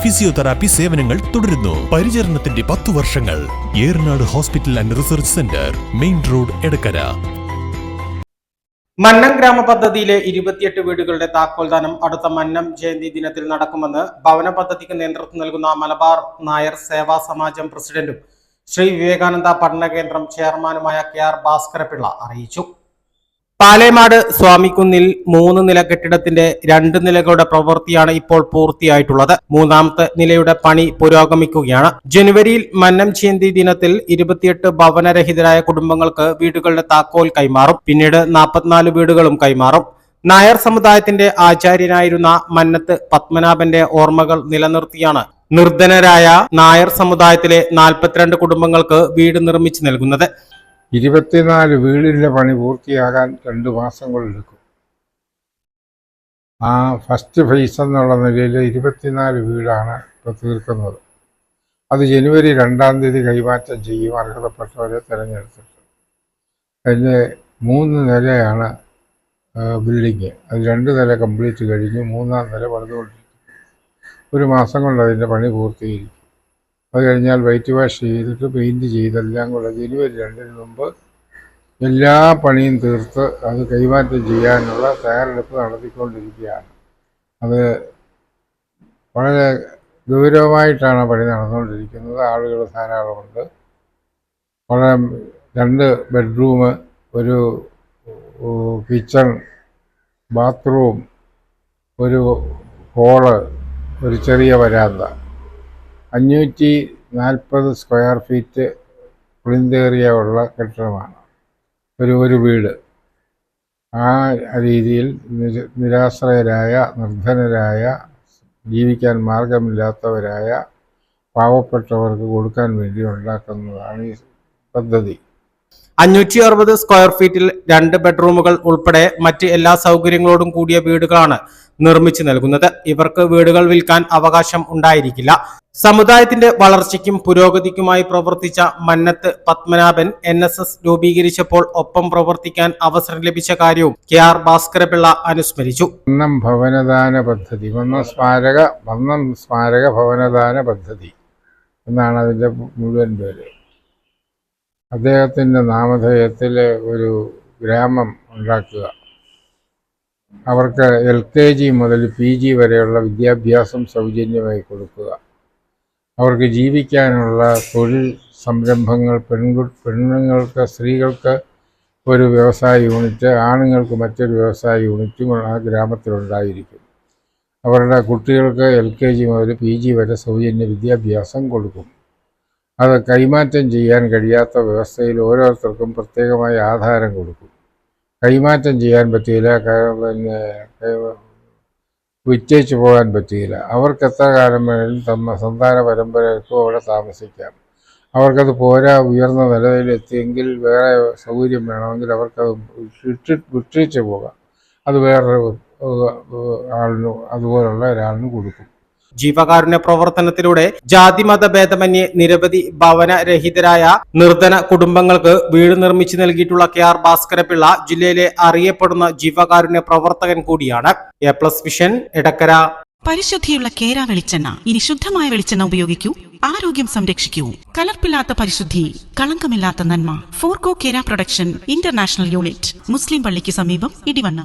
physiotherapy സേവനങ്ങൾ തുടരുന്നു. പരിചരണത്തിന്റെ പത്തു വർഷങ്ങൾ. Eranad hospital and research centre main road Edakkara. Mannam ഗ്രാമ പദ്ധതിയിലെ ഇരുപത്തിയെട്ട് വീടുകളുടെ താക്കോൽദാനം അടുത്ത മന്നം ജയന്തി ദിനത്തിൽ നടക്കുമെന്ന് ഭവന പദ്ധതിക്ക് നേതൃത്വം നൽകുന്ന മലബാർ നായർ സേവാ സമാജം പ്രസിഡന്റും ശ്രീ വിവേകാനന്ദ പഠന കേന്ദ്രം ചെയർമാനുമായ കെ ആർ ഭാസ്കരപിള്ള അറിയിച്ചു. പാലേമാട് സ്വാമിക്കുന്നിൽ മൂന്ന് നില കെട്ടിടത്തിന്റെ രണ്ട് നിലകളുടെ പ്രവൃത്തിയാണ് ഇപ്പോൾ പൂർത്തിയായിട്ടുള്ളത്. മൂന്നാമത്തെ നിലയുടെ പണി പുരോഗമിക്കുകയാണ്. ജനുവരിയിൽ മന്നം ജയന്തി ദിനത്തിൽ ഇരുപത്തിയെട്ട് ഭവനരഹിതരായ കുടുംബങ്ങൾക്ക് വീടുകളുടെ താക്കോൽ കൈമാറും. പിന്നീട് നാൽപ്പത്തിനാല് വീടുകളും കൈമാറും. നായർ സമുദായത്തിന്റെ ആചാര്യനായിരുന്ന മന്നത്ത് പത്മനാഭന്റെ ഓർമ്മകൾ നിലനിർത്തിയാണ് നിർധനരായ നായർ സമുദായത്തിലെ നാൽപ്പത്തിരണ്ട് കുടുംബങ്ങൾക്ക് വീട് നിർമ്മിച്ചു നൽകുന്നത്. ഇരുപത്തിനാല് വീടിന്റെ പണി പൂർത്തിയാകാൻ രണ്ട് മാസം കൊണ്ടെടുക്കും ആ ഫസ്റ്റ് ഫേസ് എന്നുള്ള നിലയിൽ ഇരുപത്തിനാല് വീടാണ് ഇപ്പോൾ തീർക്കുന്നത് അത് ജനുവരി രണ്ടാം തീയതി കൈമാറ്റം ചെയ്യും അർഹതപ്പെട്ടവരെ തിരഞ്ഞെടുത്തിട്ട്. അതിന്റെ മൂന്ന് നിലയാണ് ബിൽഡിങ്. അത് രണ്ട് നില കംപ്ലീറ്റ് കഴിഞ്ഞ് മൂന്നാം നില പണിതുകൊണ്ടിരിക്കും ഒരു മാസം കൊണ്ട് അതിന്റെ പണി പൂർത്തീകരിക്കും. അത് കഴിഞ്ഞാൽ വൈറ്റ് വാഷ് ചെയ്തിട്ട് പെയിന്റ് ചെയ്തെല്ലാം കൂടെ ജനുവരി രണ്ടിന് മുമ്പ് എല്ലാ പണിയും തീർത്ത് അത് കൈമാറ്റം ചെയ്യാനുള്ള തയ്യാറെടുപ്പ് നടത്തിക്കൊണ്ടിരിക്കുകയാണ്. അത് വളരെ ഗൗരവമായിട്ടാണ് പണി നടന്നുകൊണ്ടിരിക്കുന്നത്. ആളുകൾ ധാരാളമുണ്ട്. വളരെ രണ്ട് ബെഡ്റൂം ഒരു കിച്ചൺ ബാത്റൂം ഒരു ഹോൾ ഒരു ചെറിയ വരാന്ത. അഞ്ഞൂറ്റി നാൽപ്പത് സ്ക്വയർ ഫീറ്റ് പ്ലിന്തേറിയ ഉള്ള കെട്ടിടമാണ്. ഒരു ഒരു വീട്. ആ രീതിയിൽ നിര നിരാശ്രയരായ നിർധനരായ ജീവിക്കാൻ മാർഗമില്ലാത്തവരായ പാവപ്പെട്ടവർക്ക് കൊടുക്കാൻ വേണ്ടി ഉണ്ടാക്കുന്നതാണ് ഈ പദ്ധതി. അഞ്ഞൂറ്റി അറുപത് സ്ക്വയർ ഫീറ്റിൽ രണ്ട് ബെഡ്റൂമുകൾ ഉൾപ്പെടെ മറ്റ് എല്ലാ സൗകര്യങ്ങളോടും കൂടിയ വീടുകളാണ് നിർമ്മിച്ചു നൽകുന്നത്. ഇവർക്ക് വീടുകൾ വിൽക്കാൻ അവകാശം ഉണ്ടായിരിക്കില്ല. സമുദായത്തിന്റെ വളർച്ചയ്ക്കും പുരോഗതിക്കുമായി പ്രവർത്തിച്ച Mannath Padmanabhan N S S രൂപീകരിച്ചപ്പോൾ ഒപ്പം പ്രവർത്തിക്കാൻ അവസരം ലഭിച്ച കാര്യവും കെ ആർ ഭാസ്കരപിള്ള അനുസ്മരിച്ചു. വന്നം ഭവനദാന പദ്ധതി വന്നം സ്മാരക വന്നം സ്മാരക ഭവനദാന പദ്ധതി എന്നാണ് അതിന്റെ മുഴുവൻ പേര്. അദ്ദേഹത്തിന്റെ നാമധേയത്തിൽ ഒരു ഗ്രാമം ഉണ്ടാക്കുക. അവർക്ക് എൽ കെ ജി മുതൽ പി ജി വരെയുള്ള വിദ്യാഭ്യാസം സൗജന്യമായി കൊടുക്കുക. അവർക്ക് ജീവിക്കാനുള്ള തൊഴിൽ സംരംഭങ്ങൾ പെൺകു പെണ്ണുങ്ങൾക്ക് സ്ത്രീകൾക്ക് ഒരു വ്യവസായ യൂണിറ്റ് ആണുങ്ങൾക്ക് മറ്റൊരു വ്യവസായ യൂണിറ്റും ആ ഗ്രാമത്തിലുണ്ടായിരിക്കും. അവരുടെ കുട്ടികൾക്ക് എൽ കെ ജി മുതൽ പി ജി വരെ സൗജന്യ വിദ്യാഭ്യാസം കൊടുക്കും. അത് കൈമാറ്റം ചെയ്യാൻ കഴിയാത്ത വ്യവസ്ഥയിൽ ഓരോരുത്തർക്കും പ്രത്യേകമായി ആധാരം കൊടുക്കും. കൈമാറ്റം ചെയ്യാൻ പറ്റിയില്ല പിന്നെ വിറ്റേച്ച് പോകാൻ പറ്റിയില്ല. അവർക്ക് എത്ര കാലം വേണമെങ്കിലും തമ്മ സന്താന പരമ്പരയ്ക്കും അവിടെ താമസിക്കാം. അവർക്കത് പോരാ ഉയർന്ന നിലയിലെത്തിയെങ്കിൽ വേറെ സൗകര്യം വേണമെങ്കിൽ അവർക്കത് വിട്ടി വിട്ടേച്ച് പോകാം. അത് വേറൊരു ആളിന് അതുപോലുള്ള ഒരാളിനും കൊടുക്കും. ജീവകാരുണ്യ പ്രവർത്തനത്തിലൂടെ ജാതിമത ഭേദമന്യേ നിരവധി ഭവനരഹിതരായ നിർധന കുടുംബങ്ങൾക്ക് വീട് നിർമ്മിച്ചു നൽകിയിട്ടുള്ള കെ ആർ ഭാസ്കരപിള്ള ജില്ലയിലെ അറിയപ്പെടുന്ന ജീവകാരുണ്യ പ്രവർത്തകൻ കൂടിയാണ്. A plus vision Edakkara. പരിശുദ്ധിയുള്ള കേര വെളിച്ചെണ്ണ ഇനി ശുദ്ധമായ വെളിച്ചെണ്ണ ഉപയോഗിക്കൂ. ആരോഗ്യം സംരക്ഷിക്കൂ. കലർപ്പില്ലാത്ത പരിശുദ്ധി കളങ്കമില്ലാത്ത നന്മ. ഫോർകോ കേര പ്രൊഡക്ഷൻ ഇന്റർനാഷണൽ യൂണിറ്റ് മുസ്ലിം പള്ളിക്ക് സമീപം ഇടിവണ്ണ.